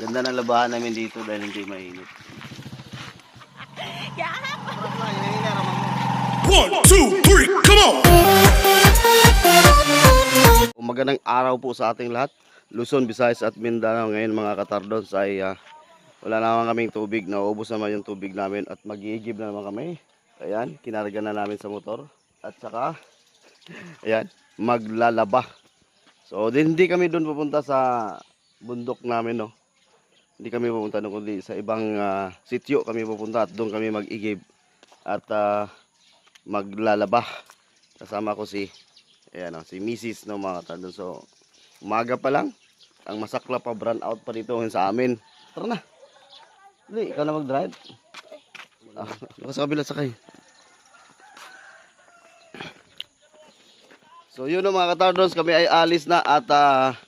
Ganda ng labahan namin dito dahil hindi mainit. One, two, three, come on! Magandang araw po sa ating lahat. Luzon, Visayas at Mindanao ngayon mga katardons ay ah, wala naman kaming tubig. Nauubos naman yung tubig namin at mag-iigib na naman kami. Ayan, kinarga na namin sa motor. At saka, ayan, maglalaba. So, din- hindi kami doon pupunta sa bundok namin, no. Hindi kami pupunta doon, kundi sa ibang ah, sityo kami pupunta at doon kami mag-igib at ah, maglalaba. Kasama ko si Ayan o, si Mrs. no mga katandon. So, umaga pa lang. Ang masakla pa, brand out pa dito sa amin. Tara na. Dali, ikaw na mag-drive. Ah, sa kabila sakay. So, yun no mga katardons, kami ay alis na at ah,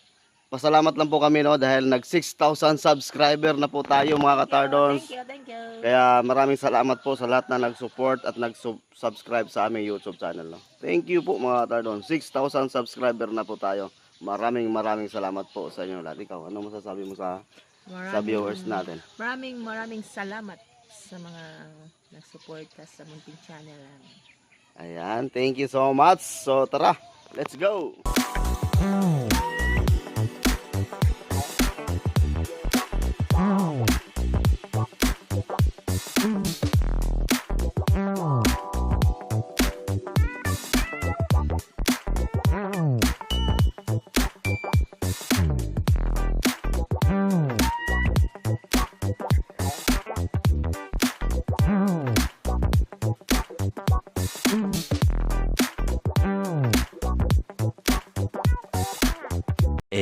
pasalamat lang po kami no dahil nag 6,000 subscriber na po tayo mga katardons. Thank you, thank you. Kaya maraming salamat po sa lahat na nag-support at nag-subscribe sa aming YouTube channel. No? Thank you po mga tardon. 6,000 subscriber na po tayo. Maraming maraming salamat po sa inyo lahat. Ikaw, ano masasabi mo sa, sa viewers natin? Maraming maraming salamat sa mga nagsuporta sa munting channel namin. Ayan, thank you so much. So tara, let's go!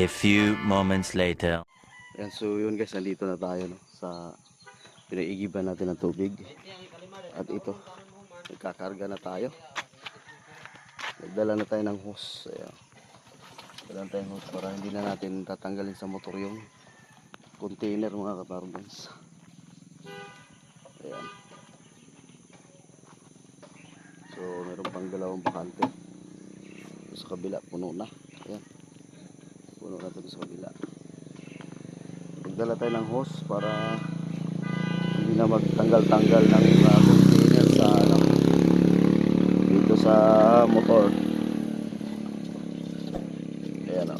A few moments later. Ayan, so yun guys, nandito na tayo no, sa pinaigiban natin ng tubig. At ito, nagkakarga na tayo. Nagdala na tayo ng hose. Ayan. Dala tayo ng hose para hindi na natin tatanggalin sa motor yung container mga kaparbans. Ayan. So, meron pang dalawang bakante. Sa kabila, puno na. Ayan. Puno na ito sa kabila. Magdala tayo ng hose para hindi na magtanggal-tanggal ng mga container sa ano, dito sa motor. Ayan o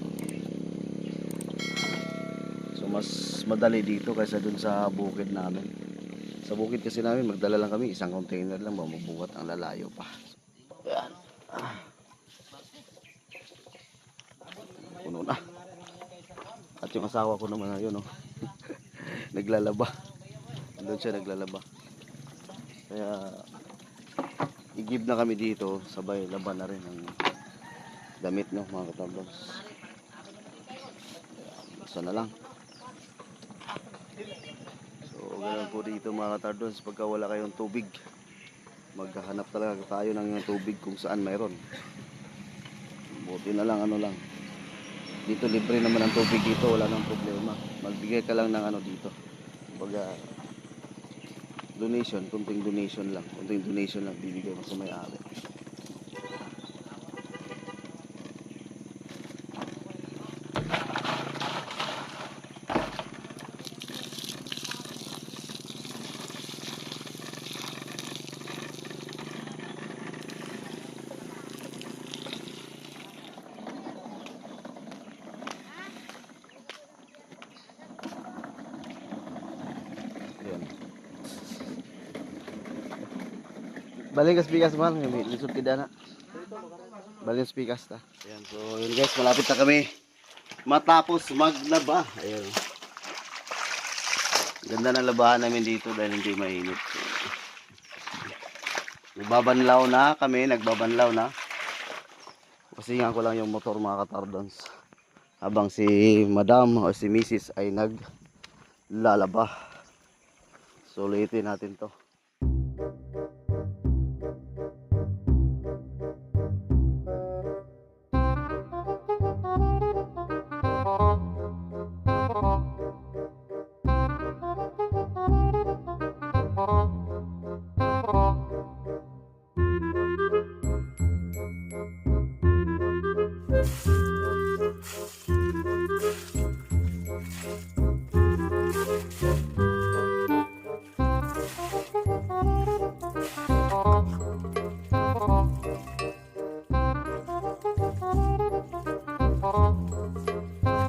so mas madali dito kaysa dun sa bukid namin. Sa bukid kasi namin magdala lang kami isang container lang mabubuhat ang lalayo pa. Ayan. Ah. puno na at yung asawa ko naman ayun oh. naglalaba. Doon siya naglalaba. Kaya igib na kami dito, sabay laban na rin ang damit no mga katablos. Basta na lang. So ganun po dito mga katablos pagka wala kayong tubig. Maghahanap talaga tayo ng tubig kung saan mayroon. Buti na lang ano lang dito libre naman ang tubig dito wala nang problema. Magbigay ka lang ng ano dito. Baga donation kunting donation lang. Kunting donation lang bibigay mo sa may-ari Ayan. Baling kas pikas man, may lisod ka na. Baling kas ta. Ayan, so yun guys, malapit na kami. Matapos maglaba. Ayan. Ganda ng labahan namin dito dahil hindi mainit. Nagbabanlaw na kami, nagbabanlaw na. Pasingan ko lang yung motor mga katardons. Habang si madam o si Mrs. ay naglalaba. So ulitin natin to.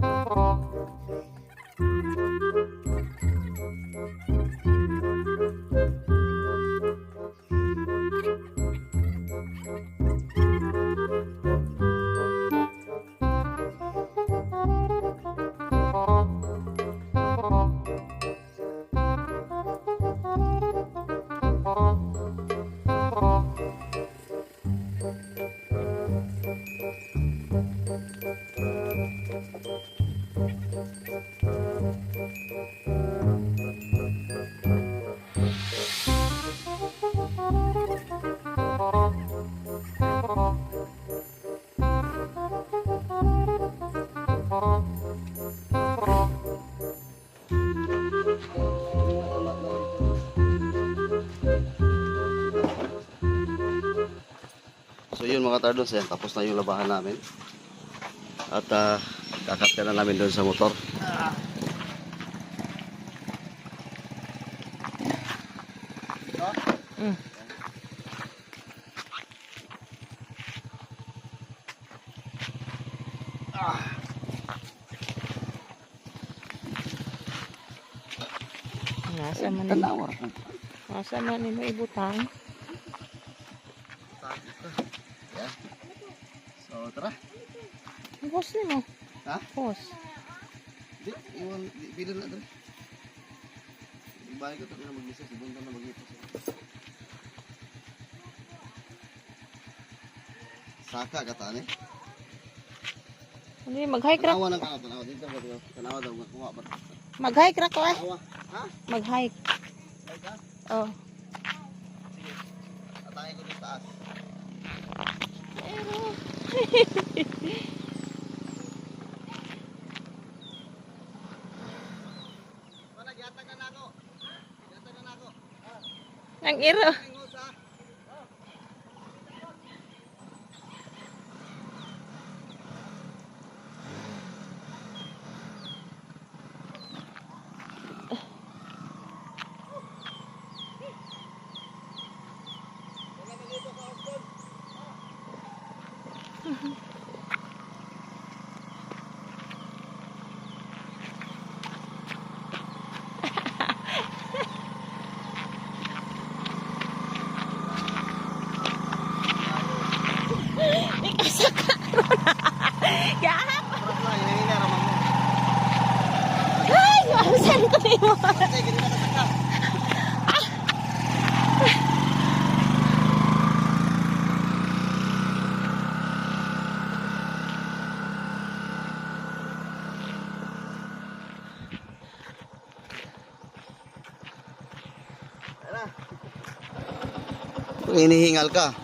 ああ。Mga tardos, yan, tapos na yung labahan namin. At uh, kakapya na namin doon sa motor. Mm. Nasa man ni. Nasa man ni mo ibutang. Yan. So tara. Boss ni mo. Ha? Boss. Di, iwan, di, na doon. Ibalik ko ito na mag-isa, si Bunda na mag-isa. Saka ka tani. Hindi mag-hike ra. Tanawa ng kanaw, tanawa. Dito ba dito? Tanawa daw, kuha ba? Mag-hike ra ko eh. Tanawa. Ha? Mag-hike. Ay ka? Oh. Atay ko dito taas. Wala, gyata ka na ako. Gyata ka na ako. Ang iro. Gahap! Ay! Saan ko na iwan? Hinihingal ka.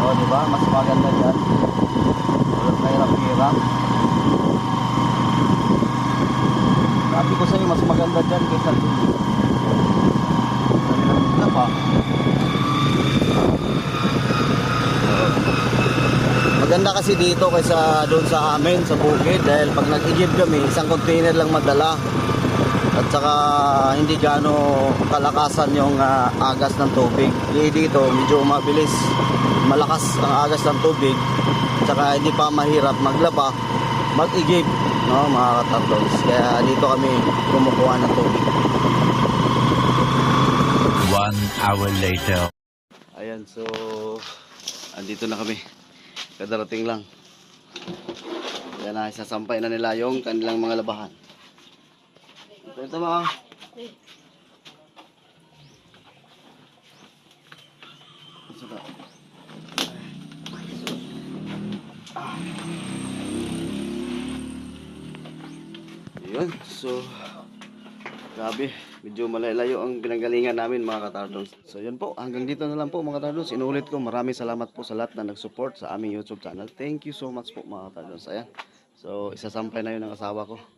Oh, di ba? Mas maganda dyan. Walang kahirap-hirap. Sabi ko sa'yo, mas maganda dyan kaysa lang sila pa. Maganda kasi dito kaysa doon sa amin, sa bukid. Dahil pag nag-igib kami, isang container lang madala. At saka hindi gaano kalakasan yung ah, agas ng tubig. Di dito medyo mabilis, malakas ang agas ng tubig. At saka hindi pa mahirap maglaba, mag-igib, no, mga katatlons. Kaya dito kami kumukuha ng tubig. One hour later. Ayan, so andito na kami. Kadarating lang. Yan na, isasampay na nila yung kanilang mga labahan. Ito mga Suka. Yun, so Grabe, medyo malalayo ang pinanggalingan namin mga katardons. So yun po, hanggang dito na lang po mga katardons. Inulit ko, maraming salamat po sa lahat na nag-support sa aming YouTube channel. Thank you so much po mga katardons. Ayan. So isasampay na yun ng asawa ko.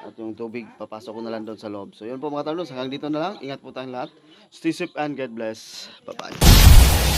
At yung tubig, papasok ko na lang doon sa loob. So yun po mga katardons, hanggang dito na lang. Ingat po tayong lahat. Stay safe and God bless. Bye-bye.